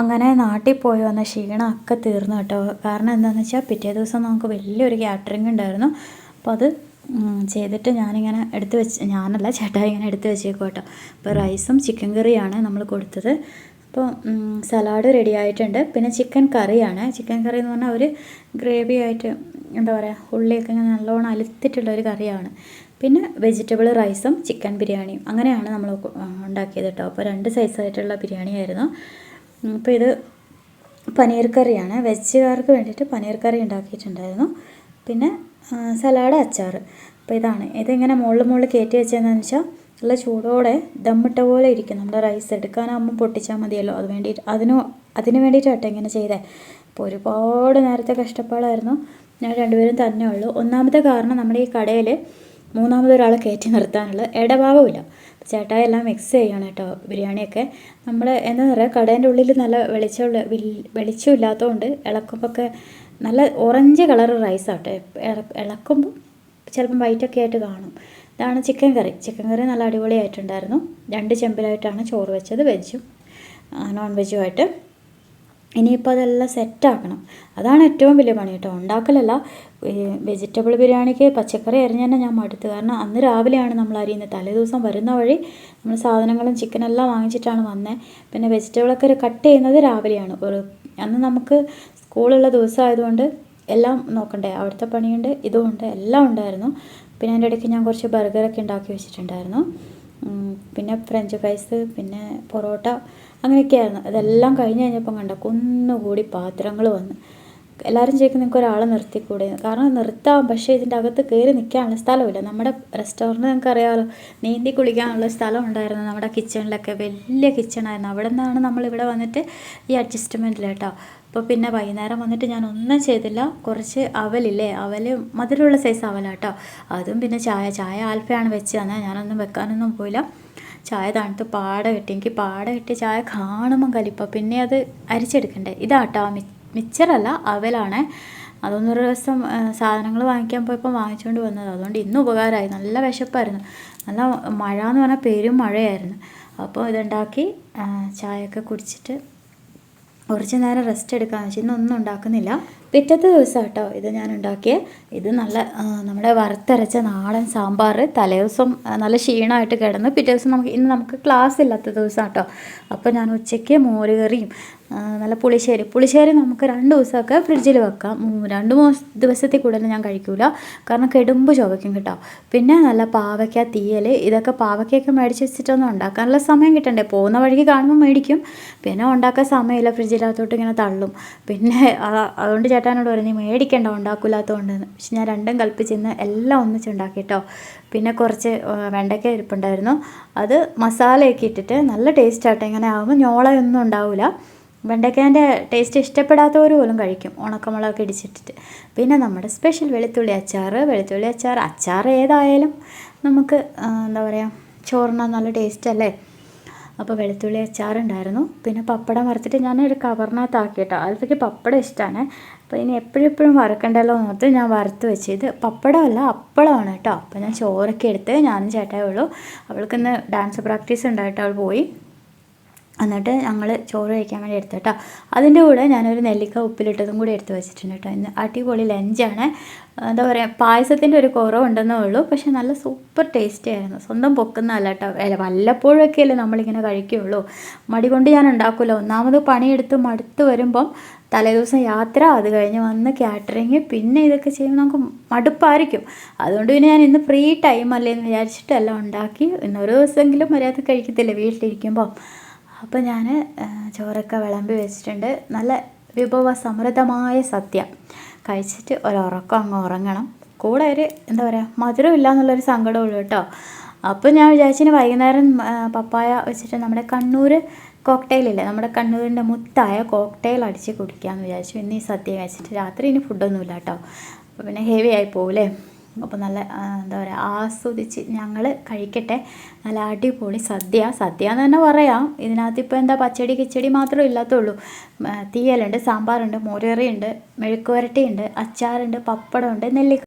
അങ്ങനെ നാട്ടിൽ പോയി വന്ന ക്ഷീണമൊക്കെ തീർന്നു കേട്ടോ. കാരണം എന്താണെന്ന് വെച്ചാൽ പിറ്റേ ദിവസം നമുക്ക് വലിയൊരു ക്യാറ്ററിംഗ് ഉണ്ടായിരുന്നു. അപ്പോൾ അത് ചെയ്തിട്ട് ഞാനിങ്ങനെ എടുത്ത് വെച്ച് ഞാനല്ല ചേട്ടായി ഇങ്ങനെ എടുത്ത് വെച്ചേക്കും കേട്ടോ. അപ്പോൾ റൈസും ചിക്കൻ കറിയാണ് നമ്മൾ കൊടുത്തത്. അപ്പോൾ സലാഡ് റെഡി ആയിട്ടുണ്ട്. പിന്നെ ചിക്കൻ കറിയാണ് ചിക്കൻ കറി എന്ന് പറഞ്ഞാൽ ഒരു ഗ്രേവി ആയിട്ട് എന്താ പറയുക ഉള്ളിയൊക്കെ ഇങ്ങനെ നല്ലോണം അലുത്തിട്ടുള്ള ഒരു കറിയാണ് പിന്നെ വെജിറ്റബിൾ റൈസും ചിക്കൻ ബിരിയാണിയും അങ്ങനെയാണ് നമ്മൾ ഉണ്ടാക്കിയത് കേട്ടോ. അപ്പോൾ രണ്ട് സൈസായിട്ടുള്ള ബിരിയാണി ആയിരുന്നു അപ്പോൾ ഇത് പനീർ കറിയാണ് വെജുകാർക്ക് വേണ്ടിയിട്ട് പനീർ കറി ഉണ്ടാക്കിയിട്ടുണ്ടായിരുന്നു. പിന്നെ സലാഡ് അച്ചാർ അപ്പോൾ ഇതാണ്. ഇതിങ്ങനെ മുകളിൽ മുകളിൽ കയറ്റി വെച്ചതെന്ന് വെച്ചാൽ നല്ല ചൂടോടെ ദമ്മിട്ട പോലെ ഇരിക്കും. നമ്മുടെ റൈസ് എടുക്കാനാകുമ്പോൾ പൊട്ടിച്ചാൽ മതിയല്ലോ. അത് വേണ്ടിയിട്ട് അതിന് അതിന് വേണ്ടിയിട്ടാട്ടോ ഇങ്ങനെ ചെയ്തേ. അപ്പോൾ ഒരുപാട് നേരത്തെ കഷ്ടപ്പാടായിരുന്നു. ഞാൻ രണ്ടുപേരും തന്നെ ഉള്ളൂ. ഒന്നാമത്തെ കാരണം നമ്മുടെ ഈ കടയിൽ മൂന്നാമതൊരാളെ കയറ്റി നിർത്താനുള്ള ഇടഭാഗമില്ല ചേട്ടായി എല്ലാം മിക്സ് ചെയ്യണം കേട്ടോ ബിരിയാണിയൊക്കെ. നമ്മൾ എന്താ പറയുക കടേന്റെ ഉള്ളിൽ നല്ല വെളിച്ചമുള്ള വെളിച്ചം ഇല്ലാത്തതുകൊണ്ട് ഇളക്കുമ്പോഴൊക്കെ നല്ല ഓറഞ്ച് കളർ റൈസാട്ടോ ഇളക്കുമ്പോൾ ചിലപ്പം വൈറ്റൊക്കെ ആയിട്ട് കാണും. ഇതാണ് ചിക്കൻ കറി ചിക്കൻ കറി നല്ല അടിപൊളിയായിട്ടുണ്ടായിരുന്നു. രണ്ട് ചെമ്പിലായിട്ടാണ് ചോറ് വെച്ചത് വെജും നോൺ വെജുമായിട്ട് ഇനിയിപ്പോൾ അതെല്ലാം സെറ്റാക്കണം അതാണ് ഏറ്റവും വലിയ പണി കേട്ടോ. ഉണ്ടാക്കലല്ല. വെജിറ്റബിൾ ബിരിയാണിക്ക് പച്ചക്കറി അരിഞ്ഞ് തന്നെ ഞാൻ മടുത്തു. കാരണം അന്ന് രാവിലെയാണ് നമ്മൾ അരിയുന്നത് തലേദിവസം വരുന്ന വഴി നമ്മൾ സാധനങ്ങളും ചിക്കനെല്ലാം വാങ്ങിച്ചിട്ടാണ് വന്നത് പിന്നെ വെജിറ്റബിളൊക്കെ ഒരു കട്ട് ചെയ്യുന്നത് രാവിലെയാണ്. ഒരു അന്ന് നമുക്ക് സ്കൂളുള്ള ദിവസമായതുകൊണ്ട് എല്ലാം നോക്കണ്ടേ. അവിടുത്തെ പണിയുണ്ട് ഇതുമുണ്ട് എല്ലാം ഉണ്ടായിരുന്നു. പിന്നെ അതിന്റെ ഇടയ്ക്ക് ഞാൻ കുറച്ച് ബർഗറൊക്കെ ഉണ്ടാക്കി വെച്ചിട്ടുണ്ടായിരുന്നു. പിന്നെ ഫ്രഞ്ച് ഫ്രൈസ് പിന്നെ പൊറോട്ട അങ്ങനെയൊക്കെയായിരുന്നു. അതെല്ലാം കഴിഞ്ഞ് കഴിഞ്ഞപ്പം കണ്ട കുന്നുകൂടി പാത്രങ്ങൾ വന്ന്. എല്ലാവരും ചോദിക്കും നിങ്ങൾക്ക് ഒരാളെ നിർത്തിക്കൂടെ? കാരണം നിർത്താം പക്ഷേ ഇതിന്റെ അകത്ത് കയറി നിൽക്കാനുള്ള സ്ഥലമില്ല. നമ്മുടെ റെസ്റ്റോറന്റ് നിങ്ങൾക്ക് അറിയാമല്ലോ നീന്തി കുളിക്കാനുള്ള സ്ഥലം ഉണ്ടായിരുന്നു. നമ്മുടെ കിച്ചണിലൊക്കെ വലിയ കിച്ചണായിരുന്നു അവിടെ നിന്നാണ് നമ്മളിവിടെ വന്നിട്ട് ഈ അഡ്ജസ്റ്റ്മെന്റിൽ കേട്ടോ. അപ്പോൾ പിന്നെ വൈകുന്നേരം വന്നിട്ട് ഞാൻ ഒന്നും ചെയ്തില്ല. കുറച്ച് അവലില്ലേ? അവൽ മധുരമുള്ള സൈസ് അവലാട്ടോ. അതും പിന്നെ ചായ ചായ ആൽഫയാണ് വെച്ച് തന്നെ ഞാനൊന്നും വെക്കാനൊന്നും പോയില്ല. ചായ തണുത്ത് പാട കിട്ടി. എനിക്ക് പാട കിട്ടി ചായ കാണുമ്പം കലിപ്പ. പിന്നെ അത് അരിച്ചെടുക്കണ്ടേ? ഇതാട്ടോ. മിച്ചറല്ല അവലാണ്. അതൊന്നൊരു ദിവസം സാധനങ്ങൾ വാങ്ങിക്കാൻ പോയപ്പോൾ വാങ്ങിച്ചുകൊണ്ട് വന്നത്. അതുകൊണ്ട് ഇന്ന് ഉപകാരമായി. നല്ല വിശപ്പായിരുന്നു. നല്ല മഴ എന്ന് പറഞ്ഞാൽ പേരും മഴയായിരുന്നു. അപ്പോൾ ഇതുണ്ടാക്കി ചായയൊക്കെ കുടിച്ചിട്ട് കുറച്ച് നേരം റെസ്റ്റ് എടുക്കാമെന്ന് വെച്ചാൽ ഇന്നൊന്നും ഉണ്ടാക്കുന്നില്ല. പിറ്റത്തെ ദിവസം കേട്ടോ ഇത് ഞാൻ ഉണ്ടാക്കിയ ഇത് നല്ല നമ്മുടെ വറുത്തരച്ച നാടൻ സാമ്പാർ തലേദിവസം ദിവസം നല്ല ക്ഷീണമായിട്ട് കിടന്ന്. പിറ്റേ ദിവസം നമുക്ക് ഇന്ന് നമുക്ക് ക്ലാസ് ഇല്ലാത്ത ദിവസം കേട്ടോ അപ്പോൾ ഞാൻ ഉച്ചയ്ക്ക് മോരുകറിയും നല്ല പുളിശ്ശേരി. പുളിശ്ശേരി നമുക്ക് രണ്ട് ദിവസമൊക്കെ ഫ്രിഡ്ജിൽ വെക്കാം. രണ്ട് മൂന്ന് ദിവസത്തിൽ കൂടുതൽ ഞാൻ കഴിക്കൂല. കാരണം കെടുമ്പ് ചുവയ്ക്കും കേട്ടോ. പിന്നെ നല്ല പാവയ്ക്ക തീയൽ ഇതൊക്കെ പാവയ്ക്കൊക്കെ മേടിച്ച് വെച്ചിട്ടൊന്നും ഉണ്ടാക്കാനുള്ള സമയം കിട്ടണ്ടേ. പോകുന്ന വഴിക്ക് കാണുമ്പോൾ മേടിക്കും. പിന്നെ ഉണ്ടാക്കാൻ സമയമില്ല. ഫ്രിഡ്ജിനകത്തോട്ട് ഇങ്ങനെ തള്ളും. പിന്നെ അതുകൊണ്ട് അതുകൊണ്ട് ചേട്ടാനോട് പറഞ്ഞു മേടിക്കേണ്ട ഉണ്ടാക്കില്ലാത്തതുകൊണ്ടെന്ന് പക്ഷെ ഞാൻ രണ്ടും കൽപ്പിച്ചിന്ന് എല്ലാം ഒന്നിച്ച് ഉണ്ടാക്കി കേട്ടോ പിന്നെ കുറച്ച് വെണ്ടയ്ക്ക ഇരിപ്പുണ്ടായിരുന്നു അത് മസാലയൊക്കെ ഇട്ടിട്ട് നല്ല ടേസ്റ്റ് ആട്ടെ. ഇങ്ങനെ ആകുമ്പോൾ ഞോളയൊന്നും ഉണ്ടാവില്ല വെണ്ടയ്ക്കേന്റെ ടേസ്റ്റ് ഇഷ്ടപ്പെടാത്തവർ പോലും കഴിക്കും. ഉണക്കമുളകൊക്കെ ഇടിച്ചിട്ടിട്ട്. പിന്നെ നമ്മുടെ സ്പെഷ്യൽ വെളുത്തുള്ളി അച്ചാർ വെളുത്തുള്ളി അച്ചാർ അച്ചാർ ഏതായാലും നമുക്ക് എന്താ പറയുക ചോറിന് നല്ല ടേസ്റ്റ് അല്ലേ? അപ്പോൾ വെളുത്തുള്ളി അച്ചാറുണ്ടായിരുന്നു. പിന്നെ പപ്പടം വറുത്തിട്ട് ഞാൻ ഒരു കവറിനകത്താക്കി കേട്ടോ അൽഫയ്ക്ക് പപ്പടം ഇഷ്ടമാണ് അപ്പോൾ ഇനി എപ്പോഴും എപ്പോഴും വറുക്കണ്ടല്ലോ എന്ന് ഓർത്ത് ഞാൻ വറുത്ത് വെച്ച് ഇത് പപ്പടമല്ല അപ്പളമാണ് കേട്ടോ. അപ്പോൾ ഞാൻ ചോറൊക്കെ എടുത്ത് ഞാനും ചേട്ടായേ ഉള്ളൂ. അവൾക്കിന്ന് ഡാൻസ് പ്രാക്ടീസ് ഉണ്ടായിട്ട് അവൾ പോയി. എന്നിട്ട് ഞങ്ങൾ ചോറ് കഴിക്കാൻ വേണ്ടി എടുത്തു കേട്ടോ. അതിന്റെ കൂടെ ഞാനൊരു നെല്ലിക്ക ഉപ്പിലിട്ടതും കൂടി എടുത്ത് വെച്ചിട്ടുണ്ട് കേട്ടോ. ഇന്ന് അടിപൊളി ലഞ്ചാണ്. എന്താ പറയുക പായസത്തിന്റെ ഒരു കുറവുണ്ടെന്നേ ഉള്ളൂ. പക്ഷെ നല്ല സൂപ്പർ ടേസ്റ്റി ആയിരുന്നു. സ്വന്തം പൊക്കുന്നതല്ല കേട്ടോ. അല്ല വല്ലപ്പോഴൊക്കെ അല്ലേ നമ്മളിങ്ങനെ കഴിക്കുകയുള്ളൂ മടി കൊണ്ട് ഞാൻ ഉണ്ടാക്കില്ല ഒന്നാമത് പണിയെടുത്ത് മടുത്ത് വരുമ്പം തലേദിവസം യാത്ര അത് കഴിഞ്ഞ് വന്ന് കാറ്ററിങ് പിന്നെ ഇതൊക്കെ ചെയ്യുമ്പോൾ നമുക്ക് മടുപ്പായിരിക്കും. അതുകൊണ്ട് പിന്നെ ഞാൻ ഇന്ന് ഫ്രീ ടൈം അല്ലേ എന്ന് വിചാരിച്ചിട്ടെല്ലാം ഉണ്ടാക്കി. ഇന്നൊരു ദിവസമെങ്കിലും മര്യാദ കഴിക്കത്തില്ല വീട്ടിലിരിക്കുമ്പോൾ അപ്പോൾ ഞാൻ ചോറൊക്കെ വിളമ്പി വെച്ചിട്ടുണ്ട്. നല്ല വിഭവ സമൃദ്ധമായ സദ്യ. കഴിച്ചിട്ട് ഒരുറക്കം അങ്ങ് ഉറങ്ങണം. കൂടെ ഒരു എന്താ പറയുക മധുരം ഇല്ല എന്നുള്ളൊരു സങ്കടമുള്ളൂ കേട്ടോ. അപ്പോൾ ഞാൻ വിചാരിച്ചിന് വൈകുന്നേരം പപ്പായ വെച്ചിട്ട് നമ്മുടെ കണ്ണൂർ കോക്ടെയിലില്ലേ നമ്മുടെ കണ്ണൂരിന്റെ മുത്തായ കോക്ടെയിൽ അടിച്ച് കുടിക്കാമെന്ന് വിചാരിച്ചു. ഇന്ന് ഈ സദ്യ കഴിച്ചിട്ട് രാത്രി ഇനി ഫുഡൊന്നുമില്ല കേട്ടോ. പിന്നെ ഹെവി ആയി പോകില്ലേ അപ്പോൾ നല്ല എന്താ പറയുക ആസ്വദിച്ച് ഞങ്ങൾ കഴിക്കട്ടെ. നല്ല അടിപൊളി സദ്യ. സദ്യ എന്ന് തന്നെ പറയാം. ഇതിനകത്ത് ഇപ്പോൾ എന്താ പച്ചടി കിച്ചടി മാത്രമേ ഇല്ലാത്തുള്ളൂ. തീയലുണ്ട് സാമ്പാറുണ്ട് മോരേറിയുണ്ട് മെഴുക്കുവരട്ടിയുണ്ട് അച്ചാറുണ്ട് പപ്പടമുണ്ട് നെല്ലിക്ക